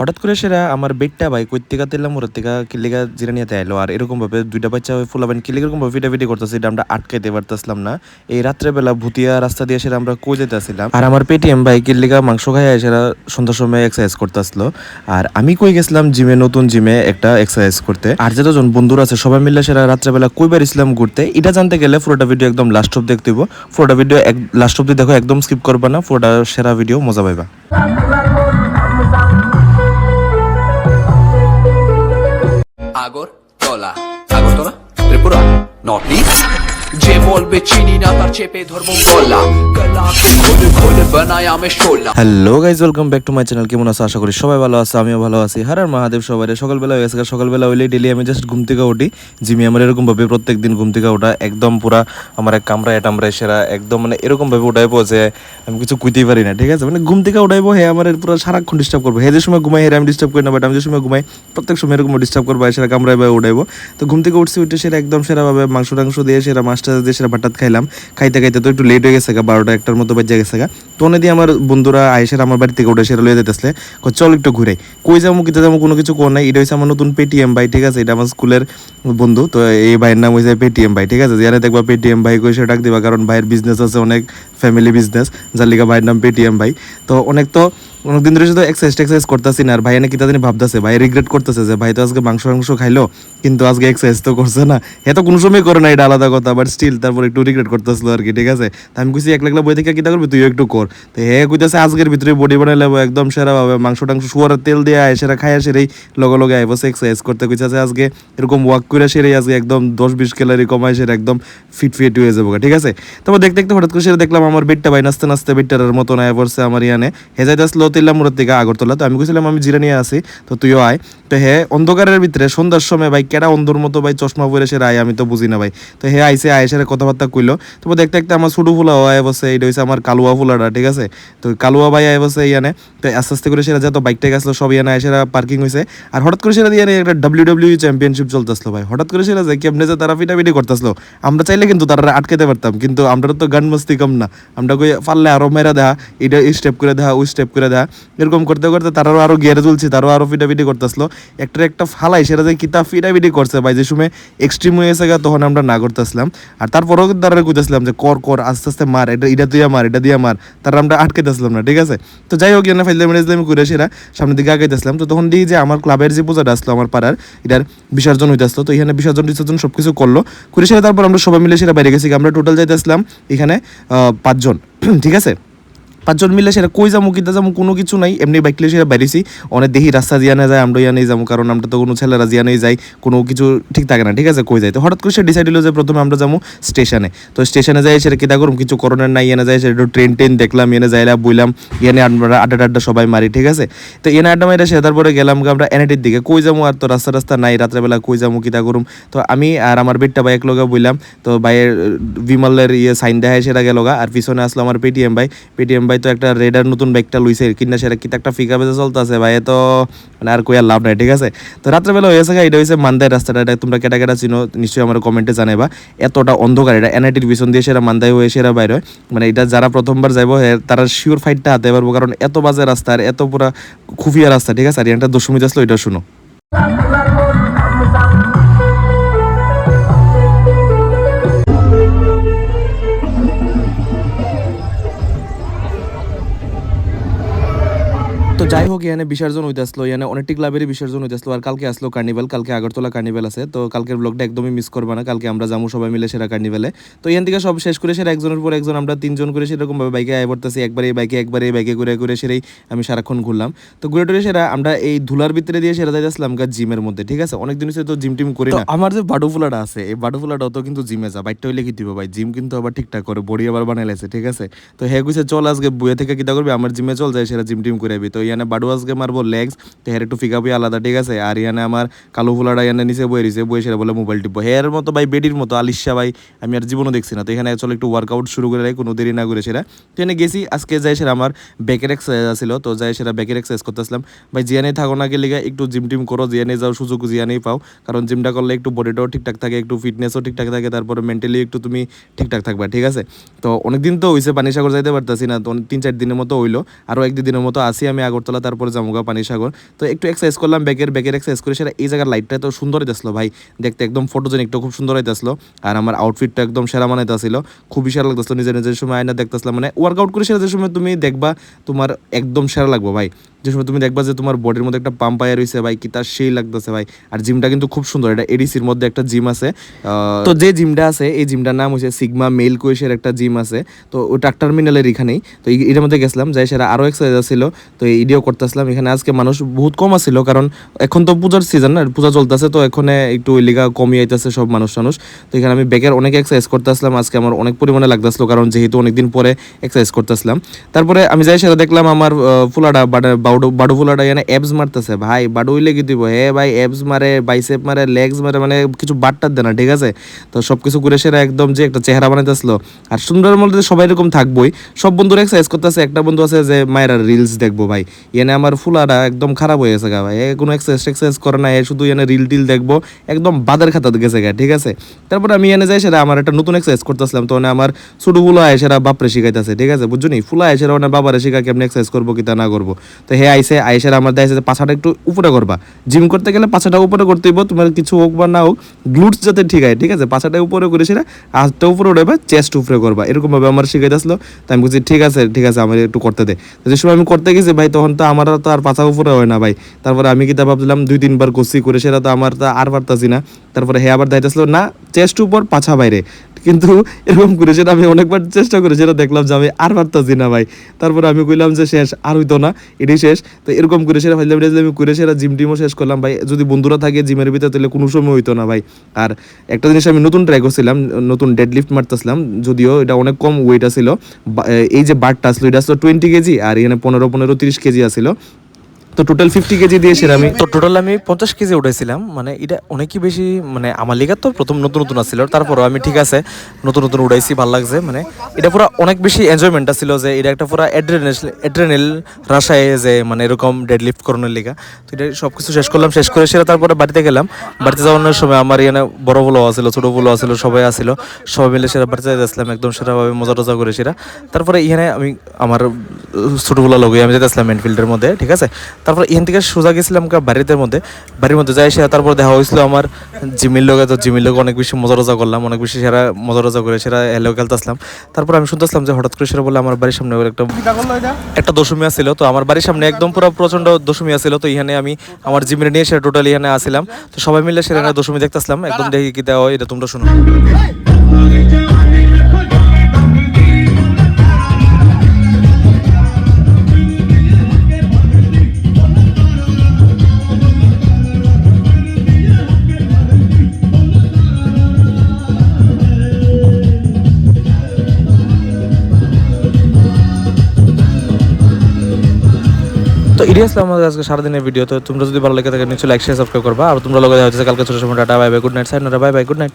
হঠাৎ করে সেরা আমার বেডটা ভাই কই থেকে তেলাম, ওর থেকে জিরা নিয়ে আইলো। আর এরকম ভাবে দুইটা বাচ্চা ফুলাবেন কিলিগ এরকম ভাবে ফিটাফিটি করতেছে, এটা আমরা আটকাইতে পারতেছিলাম না। এই রাত্রেবেলা ভুতিয়া রাস্তা দিয়ে সেটা আমরা কই যেতেছিলাম আর আমার পেটিএম ভাই কিলিগা মাংস খাই সেরা সন্ধ্যার সময় এক্সারসাইজ করতেছিল। আর আমি কই গেছিলাম জিমে নতুন জিমে একটা এক্সারসাইজ করতে। আর যতজন বন্ধুরা আছে, সবাই মিলে সেরা রাত্রেবেলা কই বেরিয়েছিলাম ঘুরতে। এটা জানতে গেলে পুরোটা ভিডিও একদম লাস্ট অব দেখতে পুরোটা ভিডিও লাস্ট অব্দি দেখো, একদম স্কিপ করবা না, পুরোটা সেরা ভিডিও মজা পাইবা। Agartala Agartala Tripura north east. যে বলবে চিনি না, তার চেপে ধরবো গলা hello guys welcome back to my channel. কেমন আছো? আশা করি সবাই ভালো আছে, আমিও ভালো আছি। হার আর মহাদেব সবাই সকালবেলা হয়ে গেছে। সকালবেলা হইলে ডেলি আমি জাস্ট ঘুম থেকে উঠি। জিমি আমার এরকম ভাবে প্রত্যেক দিন ঘুম থেকে ওঠা একদম পুরা আমার কামড়ায় টামড়ায় সেরা, একদম মানে এরকম ভাবে উঠাইবো যে আমি কিছু কুইতেই পারি না, ঠিক আছে? মানে ঘুম থেকে উঠাইবো, হে আমার পুরো সারাক্ষণ ডিস্টার্ব করব। হে যে সময় ঘুমাই, হে আমি ডিস্টার্ব করি না বাট আমি যে সময় ঘুমাই, প্রত্যেক সময় এরকম ডিস্টার্ব করব সেরা কামড়াই বা উঠাইবো। তো ঘুম থেকে উঠছি, উঠে সেরা একদম সেরাভাবে মাংস টাংস দিয়ে সেরা মাছটা দিয়ে সেটা ভাটাত খাইলাম। খাইতে খাইতে তো একটু লেট হয়ে গেছে বারোটা একটার মতো বাজে গেছে গা। তো ওনে দিয়ে আমার বন্ধুরা আয়েসের আমার বাড়ি থেকে উঠে সেটা লয়ে যেতেছে চল একটু ঘুরে কই যাব, কিতে যাব, কোনো কিছু কোন নাই। এটা হচ্ছে আমার নতুন পেটিএম ভাই, ঠিক আছে? এটা আমার স্কুলের বন্ধু, তো এই ভাইয়ের নাম হয়েছে পেটিএম ভাই, ঠিক আছে? যারা দেখবা পেটিএম ভাই কই ডাক দিবা, কারণ ভাইয়ের বিজনেস আছে, অনেক ফ্যামিলি বিজনেস যার লিগা ভাইয়ের নাম পেটিএম ভাই। তো অনেক তো, অনেকদিন ধরে শুধু এক্সারসাইজ টেক্সারসাইজ করতেছি না, আর ভাই এনে কিতা জানি ভাবতেছে, ভাই রিগ্রেট করতেছে যে ভাই তো আজকে মাংস মাংস খাইলো, কিন্তু আজকে এক্সারসাইজ তো করছে না। এ তো কোনো সময় করে না, এটা আলাদা কথা বাট স্টিল তারপর একটু রিগ্রেট করতেছিল আর কি, ঠিক আছে? তা আমি কইছি এক লাখ বই থেকে কিতা করবি, তুইও একটু কর। তো হে কইতেছে, আজকের ভিতরে বডি বানাই লেবো, একদম সেরা ভাবে মাংস টাংস শুয়ারের তেল দিয়ে আয়, সেরা খাইয়া সেরেই লগে লগে আয়, বসে এক্সারসাইজ করতে কইছে আজকে এরকম ওয়াক করে সেরেই আজকে একদম দশ বিশ ক্যালারি কমায় সেরে একদম ফিট ফিট হয়ে যাব ঠিক আছে? তারপর দেখতে দেখতে হঠাৎ করে সেরে দেখলাম আমার বেডটা ভাই নাচতে নাচতে বেডটার মতন আয় পড়ছে আমার ইয়ানে। হেজাইতে আসলো তিল্লাম মুরের থেকে আগরতলা। তো আমি কইছিলাম, আমি জিরা নিয়ে আসি তো তুইও আয়। তো হে অন্ধকারের ভিতরে সন্ধ্যার সময় ভাই কেডা অন্ধর মতো ভাই চশমা পরে সে আয়, আমি তো বুঝি না ভাই। তো হে আইসে আয় আয়েসের কথাবার্তা কইলো। তো দেখতে দেখতে আমার ছোটো ফুলা আয় বসে এটা হচ্ছে আমার কালুয়া ফুলাটা, ঠিক আছে? তো কালুয়া ভাই আয় বসে ইয়ানে। তো আস্তে আস্তে করে সেরা যত বাইকটা গেছিল, সব ইয়ানে আয়, সেরা পার্কিং হয়েছে আর হঠাৎ করে সেরা দিয়ে একটা ডাব্লিউ ডাব্লিউ চ্যাম্পিয়নশিপ চলতেছিল ভাই হঠাৎ করে সেরা যে কেমনে যে তারা ফিটাফিটি করতেছিল, আমরা চাইলে কিন্তু তারা আটকাতে পারতাম, কিন্তু আমরা তো গান মস্তি কম না। আমরা কই পারলে আরও মেরা দেহা এটা এই স্টেপ করে দেহা ওই স্টেপ করে দেহা এরকম করতে করতে তারাও আরও গিয়ারে তুলছি তারাও আরও ফিটাফিটি করতেছিল। একটা একটা ফালাই, সেটা যে কিতা ফিটাফিটি করছে ভাই, যে সময় এক্সট্রিম হয়ে গেছে তখন আমরা না করতেছিলাম। আর তারপরেও তারা কইতেছিলাম যে, কর কর, আস্তে আস্তে মার, এটা এটা দিয়ে মার, এটা দিয়ে মার। তারা আমরা আটকাইতেছিলাম না, ঠিক আছে? তো যাই হোক ফাইলে মেরে ইসলাম করে সেরা সামনের দিকে আগাইতেছিলাম। তো তখন দিই যে আমার ক্লাবের যে পূজাটা আসলো, আমার পাড়ার, এটার বিসর্জন হইতে আসলো তো এখানে বিসর্জন বিসর্জন সব কিছু করল। করে সেটা তারপর আমরা সবাই মিলে সেটা বাইরে গেছি, আমরা টোটাল যাইতে আসলাম এখানে পাঁচজন। ঠিক আছে? পাঁচজন মিলে সেটা কই যাব কিতা যাব কোনো কিছু নাই। এমনি বাইক লিয়ে সেটা বাইরেছি অনেক দেখি রাস্তা জিয়া না যায় আমরা ইয়ানেই যাব কারণ আমরা তো কোনো ছেলেরা জিয়ানেই যাই কোনো কিছু ঠিক থাকে না, ঠিক আছে কই যাই তো হঠাৎ করে সে ডিসাইড হলো যে প্রথমে আমরা যাব স্টেশনে তো স্টেশনে যাই সেটা কিতা করুম কিছু করোনার নাই, এনে যাই সেটা ট্রেন ট্রেন দেখলাম, এনে যাইলা বইলাম, এনে আমরা আড্ডা টাড্ডা সবাই মারি ঠিক আছে। তো এনে আড্ডা মারি সে তারপরে গেলাম আমরা এনআইটির দিকে। কই যাব আর তো রাস্তা রাস্তা নাই রাত্রেবেলা কই যাব কিতা করুম তো আমি আর আমার বেডটা বাইক লগা বইলাম। তো বাইয়ের বিমলের ইয়ে সাইন দেখায় সেটা গেল আর পিছনে আসলো আমার পেটিএম ভাই। পেটিএম ভাই তো একটা রেডার নতুন বাইকটা লইছে, কিনা সেটা কিতা একটা ফিকা বেজে চলতেছে ভাই? তো মানে আর কই আর লাভ নাই, ঠিক আছে? তো রাত্রেবেলা হয়েছে এটা হয়েছে মান্দায় রাস্তাটা, এটা তোমরা কেটা কেটা চিনো, নিশ্চয়ই আমার কমেন্টে জানাইবা। এতটা অন্ধকার, এটা এনআইটির পিছন দিয়ে সেরা মান্দায় হয়ে সেরা বাইরে। মানে এটা যারা প্রথমবার যাইবো তারা শিওর ফাইটটা হাতে পারব, কারণ এত বাজে রাস্তা আর এত পুরা খুফিয়া রাস্তা, ঠিক আছে? আর এটা দশমী আসলো এটা শুনো। যাই হোক এখানে বিসর্জন হইতে আসলো এখানে অনেকটি ক্লাবেরই বিসর্জন হইতে আসলো আর কালকে আসলো কার্নিভাল কালকে আগরতলা কার্নিভাল আছে তো কালকের ব্লগটা একদমই মিস করবে না কালকে আমরা যাব সবাই মিলে সেরা কার্নিভালে তো এখান থেকে সব শেষ করে সেরা একজনের পর একজন আমরা তিনজন করে সেরকম ভাবে বাইকে আয় পড়তেছি একবার এই বাইকে একবার এই বাইকে ঘুরে ঘুরে সেরেই আমি সারাক্ষণ ঘুরলাম। তো ঘুরে টুরে সেরা আমরা এই ধুলার ভিতরে দিয়ে সেরা যাইতেছিলাম গা জিমের মধ্যে ঠিক আছে? অনেক দিন তো জিম টিম করি না। আমার যে বাডু ফুলাটা আছে এই বাডু ফুলাটাও তো কিন্তু জিমে যা বাইকটা হইলে কি দিব ভাই জিম কিন্তু আবার ঠিকঠাক করে বডি আবার বানাইলেছে ঠিক আছে? তো হ্যাঁ গুছে চল আজকে বইয়ে থেকে কিতা করবি আমার জিমে চল যাই সেটা জিম টিম করে তো ইয়ানে বাডু আজকে মারবো লেগস তো হের একটু ফিকা আলাদা, ঠিক আছে? আর ইয়ানে আমার কালো ফুলাটা ইয়ানে নিচে বয়ে রয়েছে, বয়ে সেটা বলে মোবাইল টিপবো। হের মতো ভাই, বেডির মতো, আলিশা ভাই, আমি আর জীবনও দেখছি না। তো এখানে চল একটু ওয়ার্কআউট শুরু করে রাখি কোনো দেরি না করে সেটা। তো এখানে গেছি, আজকে যাই সেটা আমার ব্যাকের এক্সারসাইজ ছিল তো যাই সেটা ব্যাকের এক্সারসাইজ করতেছিলাম ভাই জিয়ানে থাকো না গেলে একটু জিম টিম করো জিয়ানে যাও, সুযোগ জিয়ানেই পাও। কারণ জিমটা করলে একটু বডিটাও ঠিকঠাক থাকে, একটু ফিটনেসও ঠিকঠাক থাকে, তারপরে মেন্টালি একটু তুমি ঠিকঠাক থাকবা, ঠিক আছে? তো অনেকদিন তো হইছে পানি সাগর যাইতে পারতাছি না, তো তিন চার দিনের মতো হইল। আরও এক দুই দিনের মতো আসি আমি আগর আগরতলা তারপরে জামুগা পানি সাগর তো একটু এক্সারসাইজ করলাম ব্যাগের ব্যাগের এক্সারসাইজ করে সেটা এই জায়গার লাইটটা তো সুন্দর হইতেছিল ভাই। দেখতে একদম ফটোজেনিকটা খুব সুন্দর হইতেছিল। আর আমার আউটফিটটা একদম সেরা মানে মানাইতেছিল খুবই সেরা লাগতেছিল, নিজের নিজের সময় আয়না দেখতেছিলাম। মানে ওয়ার্কআউট করে সেরা যে সময় তুমি দেখবা, তোমার একদম সেরা লাগবে ভাই। যে সময় তুমি দেখবা যে তোমার বডির মধ্যে একটা পাম্প আয়া রয়েছে ভাই, কি তার সেই লাগতেছে ভাই। আর জিমটা কিন্তু খুব সুন্দর, এটা এডিসির মধ্যে একটা জিম আছে। তো যে জিমটা আছে, এই জিমটার নাম হচ্ছে সিগমা মেল কোয়েসের একটা জিম আছে। তো ওটা টার্মিনালের এখানেই। তো এটার মধ্যে গেছিলাম, যাই সেটা আরও এক্সারসাইজ ছিল তো এই ইডিও করতেছিলাম, এখানে আজকে মানুষ বহুত কম আছিল, কারণ এখন তো পূজার সিজন না, পূজা চলতেছে, তো এখানে একটু ওই লিগা কমই আইতেছে সব মানুষ টানুষ। তো এখানে আমি ব্যাগের অনেক এক্সারসাইজ করতেছিলাম, আজকে আমার অনেক পরিমাণে লাগতেছিল, কারণ যেহেতু অনেকদিন পরে এক্সারসাইজ করতেছিলাম। তারপরে আমি যাই সেটা দেখলাম, আমার ফুলাডা বাডা বাডু ফুলাডা এখানে অ্যাবস মারতেছে। ভাই, বাডু হইলে কি দিব? হে ভাই অ্যাবস মারে বাইসেপ মারে লেগস মারে মানে কিছু বাটটার দেয় না ঠিক আছে? তো সব কিছু করে সেরা একদম যে একটা চেহারা বানাইতেছিল। আর সুন্দরের মধ্যে সবাই এরকম থাকবোই। সব বন্ধুরা এক্সারসাইজ করতেছে। একটা বন্ধু আছে যে মায়ের রিলস দেখব ভাই। এনে আমার ফুলাটা একদম খারাপ হয়ে গেছে গা ভাই। কোনো এক্সারসাইজ এক্সারসাইজ করে না, এ শুধু এনে রিল টিল দেখব। একদম বাদের খাতা গেছে গা, ঠিক আছে? তারপর আমি এনে যাই সেটা আমার একটা নতুন এক্সারসাইজ করতেছিলাম। তো মানে আমার ছোটো ফুলা সেটা বাপরে শিখাইতেছে, ঠিক আছে? বুঝছ নি? ফুলা সেটা মানে বাবারে শিখা কেমনি এক্সারসাইজ করব, কি তা না করব। তো হে আইসে আইসে আমার দেয় পাছাটা একটু উপরে করবা। জিম করতে গেলে পাছাটা উপরে করতে হইব, তোমার কিছু হোক বা না হোক গ্লুটস যাতে ঠিক হয়, ঠিক আছে? পাছাটা উপরে করে সেটা হাতটা উপরে উঠাইবা চেস্ট উপরে করবা। এরকম ভাবে আমার শিখাইতেছিল তাই আমি বলছি, ঠিক আছে ঠিক আছে, আমার একটু করতে দে। যে সময় আমি করতে গেছি, ভাই, তখন তো আমার তো আর পাছা উপরে হয় না, ভাই। তারপরে আমি কি তা ভাবছিলাম, দুই, তিনবার করছি করে সেটা তো আমার তো আর পারতাছি না। তারপরে হে আবার দাইতেছিল না চেস্ট উপর পাছা বাইরে। কিন্তু এরকম করে সেটা আমি অনেকবার চেষ্টা করেছি এটা দেখলাম যে আমি আর পারতাছি না ভাই। তারপরে আমি কইলাম যে শেষ, আর হইতো না, এটাই শেষ। তো এরকম করে সেটা ফাইলাম আমি করে সেটা জিম টিমও শেষ করলাম ভাই। যদি বন্ধুরা থাকে জিমের ভিতরে, তাহলে কোনো সময় হইতো না ভাই। আর একটা জিনিস আমি নতুন ট্রাই করছিলাম, নতুন ডেড লিফট মারতেছিলাম, যদিও এটা অনেক কম ওয়েট আছিল। এই যে বারটা আসলো এটা আসলো টোয়েন্টি কেজি, আর এখানে পনেরো পনেরো, তিরিশ কেজি আসলো তো টোটাল ফিফটি কেজি দিয়ে সেটা আমি। তো টোটাল আমি পঞ্চাশ কেজি উঠাইছিলাম মানে এটা অনেকই বেশি মানে আমার লিগার তো প্রথম নতুন নতুন আসছিল তারপরও আমি ঠিক আছে, নতুন নতুন উঠাইছি, ভালো লাগছে মানে এটা পুরো অনেক বেশি এনজয়মেন্ট ছিল যে এটা একটা পুরো অ্যাড্রেনেল অ্যাড্রেনেল রাশায় যে মানে এরকম ডেড লিফট করানোর লিগা। তো এটা সব কিছু শেষ করলাম, শেষ করে সেটা তারপরে বাড়িতে গেলাম। বাড়িতে যাওয়ানোর সময় আমার এখানে বড় বলো আছিল, ছোটো বলো আছিল, সবাই আসছিল সবাই মিলে সেটা বাড়িতে যাচ্ছিলাম একদম সেটাভাবে মজা টজা করে সেটা তারপরে এখানে আমি, আমার ছোটোগুলো লগে আমি যেতেছিলাম এনফিল্ডের মধ্যে, ঠিক আছে? তারপর এখান থেকে সোজা গেছিলাম বাড়িতে মধ্যে। বাড়ির মধ্যে যাই সে তারপর দেখা হয়েছিল আমার জিমির লোকে তো জিমির লোক অনেক বেশি মজা টজা করলাম অনেক বেশি সেরা মজা টজা করে সেটা এলো খেলতেছিলাম তারপর আমি শুনতেছিলাম যে হঠাৎ করে সেটা বলে আমার বাড়ির সামনে একটা একটা দশমী আছিল। তো আমার বাড়ির সামনে একদম পুরো প্রচণ্ড দশমী আছিল। তো এখানে আমি আমার জিমির নিয়ে সেটা টোটালি এখানে আসিলাম। তো সবাই মিলে সেখানে দশমী দেখতেছিলাম একদম দেখি কি দেওয়া হয় এটা তোমরা শুনো। তো এটি আসলে আমাদের আজকে সারাদিনের ভিডিও তো তোমরা যদি ভালো লেগে থাকে, নিশ্চয়ই লাইক শেয়ার সাবস্ক্রাইব করবা। আর তোমরা দেখা হচ্ছে কালকে ছোট সময়, tata bye bye good night সাইনারা bye bye good night